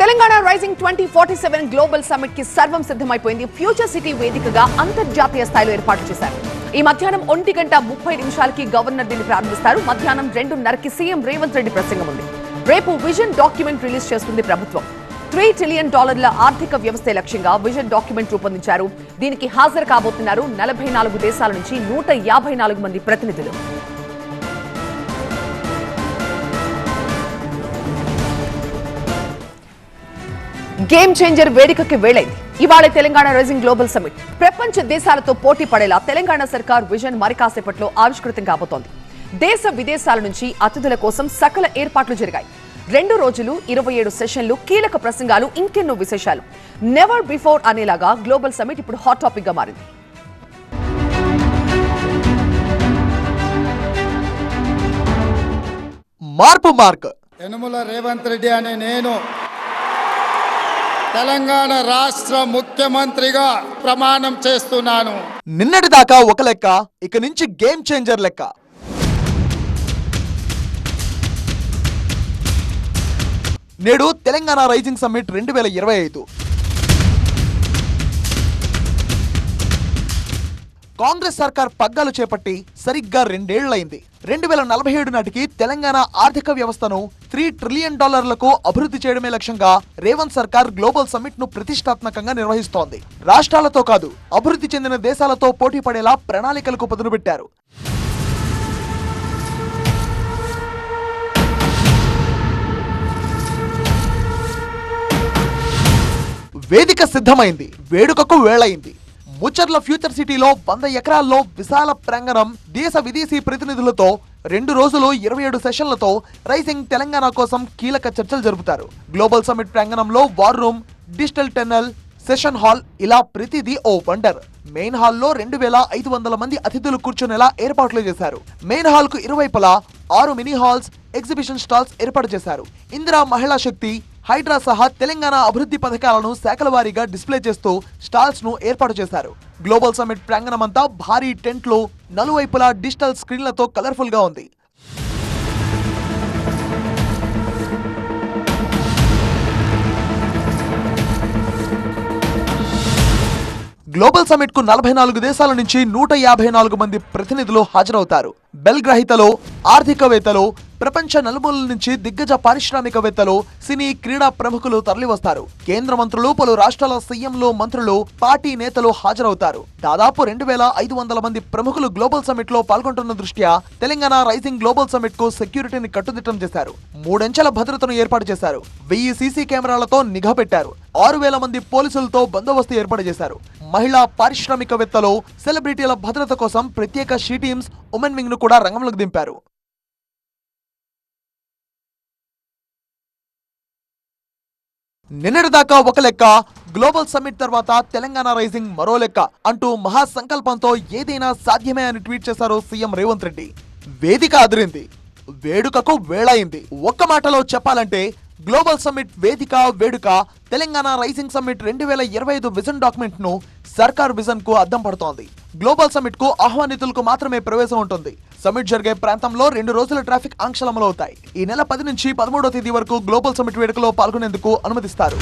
Telangana rising twenty forty seven global సమ్మిట్కి సర్వం సిద్ధమైపోయింది. Future city వేదికగా అంతర్జాతీయ స్థాయిలో ఏర్పాటు చేశారు. ఈ మధ్యాహ్నం ఒంటి గంట ముప్పై నిమిషాలకి గవర్నర్ దీన్ని ప్రారంభిస్తారు. మధ్యాహ్నం రెండున్నరకి సీఎం రేవంత్ రెడ్డి ప్రసంగం ఉంది. రేపు విజన్ డాక్యుమెంట్ రిలీజ్ చేస్తుంది ప్రభుత్వం. త్రీ ట్రిలియన్ డాలర్ల ఆర్థిక వ్యవస్థ లక్ష్యంగా విజన్ డాక్యుమెంట్ రూపొందించారు. దీనికి హాజరు కాబోతున్నారు నలభై నాలుగు దేశాల నుంచి నూట యాభై నాలుగు మంది ప్రతినిధులు. గేమ్ చేంజర్ వేదికకి వేళైంది ఇవాళ తెలంగాణ రైజింగ్ గ్లోబల్ సమిట్ ప్రపంచ దేశాలతో పోటీ పడేలా తెలంగాణ సర్కార్ విజన్ మరి కాసేపట్లో ఆవిష్కృతం కాబోతోంది. దేశ విదేశాల నుంచి అతిథుల కోసం సకల ఏర్పాట్లు జరిగాయి. రెండు రోజులు ఇరవై ఏడు సెషన్లు కీలక ప్రసంగాలు ఇంకెన్నో విశేషాలు. నెవర్ బిఫోర్ అనేలాగా గ్లోబల్ సమిట్ ఇప్పుడు హాట్ టాపిక్గా మారింది. మార్పు మార్క్. యనుమల రేవంత్ రెడ్డి అనే నేను తెలంగాణ రాష్ట్ర ముఖ్యమంత్రిగా ప్రమాణం చేస్తున్నాను. నిన్నటి దాకా ఒక లెక్క ఇక నుంచి గేమ్ చేంజర్ లెక్క. నేడు తెలంగాణ రైజింగ్ సమ్మిట్ రెండు వేల ఇరవై ఐదు. కాంగ్రెస్ సర్కార్ పగ్గాలు చేపట్టి సరిగ్గా రెండేళ్ళైంది. రెండు వేల నలభై ఏడు నాటికి తెలంగాణ ఆర్థిక వ్యవస్థను త్రీ ట్రిలియన్ డాలర్లకు అభివృద్ధి చేయడమే లక్ష్యంగా రేవంత్ సర్కార్ గ్లోబల్ సమ్మిట్ను ప్రతిష్టాత్మకంగా నిర్వహిస్తోంది. రాష్ట్రాలతో కాదు అభివృద్ధి చెందిన దేశాలతో పోటీ పడేలా ప్రణాళికలకు పదును పెట్టారు. వేదిక సిద్ధమైంది వేడుకకు వేళయింది ముచ్చర్ల ఫ్యూచర్ సిటీలో వంద ఎకరాల్లో విశాల ప్రాంగణం దేశ విదేశీ ప్రతినిధులతో రెండు రోజులు ఇరవై ఏడు సెషన్లతో రైసింగ్ తెలంగాణ కోసం కీలక చర్చలు జరుపుతారు. గ్లోబల్ సమిట్ ప్రాంగణంలో war room digital tunnel session hall ఇలా ప్రతిదీ ఓ వండర్. మెయిన్ హాల్లో రెండు వేల ఐదు వందల మంది అతిథులు కూర్చునేలా ఏర్పాట్లు చేశారు. మెయిన్ హాల్కు ఇరువైపులా ఆరు మినీ హాల్స్ ఎగ్జిబిషన్ స్టాల్స్ ఏర్పాటు చేశారు. ఇందిరా మహిళా శక్తి హైడ్రా సహా తెలంగాణ అభివృద్ధి పథకాలను శాఖల వారీగా డిస్ప్లే చేస్తూ స్టాల్స్ను ఏర్పాటు చేశారు. గ్లోబల్ సమిట్ ప్రాంగణమంతా భారీ టెంట్లు నలువైపులా డిజిటల్ స్క్రీన్లతో కలర్ఫుల్గా ఉంది. గ్లోబల్ సమిట్కు నలభై నాలుగు దేశాల నుంచి నూట యాభై నాలుగు మంది ప్రతినిధులు హాజరవుతారు. బెల్ గ్రహీతలో ఆర్థికవేత్తలు ప్రపంచ నలుమూలల నుంచి దిగ్గజ పారిశ్రామికవేత్తలు సినీ క్రీడా ప్రముఖులు తరలివస్తారు. కేంద్ర మంత్రులు పలు రాష్ట్రాల సీఎంలు మంత్రులు పార్టీ నేతలు హాజరవుతారు. దాదాపు రెండు వేల ఐదు వందల మంది ప్రముఖులు గ్లోబల్ సమిట్లో పాల్గొంటున్న దృష్ట్యా తెలంగాణ రైజింగ్ గ్లోబల్ సమిట్కు సెక్యూరిటీని కట్టుదిట్టం చేశారు. మూడంచెల భద్రతను ఏర్పాటు చేశారు. వెయ్యి సీసీ కెమెరాలతో నిఘా పెట్టారు. ఆరు వేల మంది పోలీసులతో బందోబస్తు ఏర్పాటు చేశారు. మహిళా పారిశ్రామికవేత్తలు సెలబ్రిటీల భద్రత కోసం ప్రత్యేక షీ టీమ్స్ ఉమెన్ వింగ్ను కూడా రంగంలోకి దింపారు. నిన్నటి దాకా ఒక లెక్క గ్లోబల్ సమ్మిట్ తర్వాత తెలంగాణ రైజింగ్ మరో లెక్క అంటూ మహా సంకల్పంతో ఏదైనా సాధ్యమే అని ట్వీట్ చేశారు సీఎం రేవంత్ రెడ్డి. వేదిక అదిరింది వేడుకకు వేళయింది. ఒక్క మాటలో చెప్పాలంటే గ్లోబల్ సమ్మిట్ వేదిక వేడుక తెలంగాణ రైజింగ్ సమ్మిట్ రెండు వేల ఇరవై ఐదు విజన్ డాక్యుమెంట్ను సర్కార్ విజన్కు అద్దం పడుతోంది. గ్లోబల్ సమ్మిట్కు ఆహ్వానితులకు మాత్రమే ప్రవేశం ఉంటుంది. సమ్మిట్ జరిగే ప్రాంతంలో రెండు రోజుల ట్రాఫిక్ ఆంక్షలమలవుతాయి ఈ నెల పది నుంచి పదమూడో తేదీ వరకు గ్లోబల్ సమ్మిట్ వేడుకలో పాల్గొనేందుకు అనుమతిస్తారు.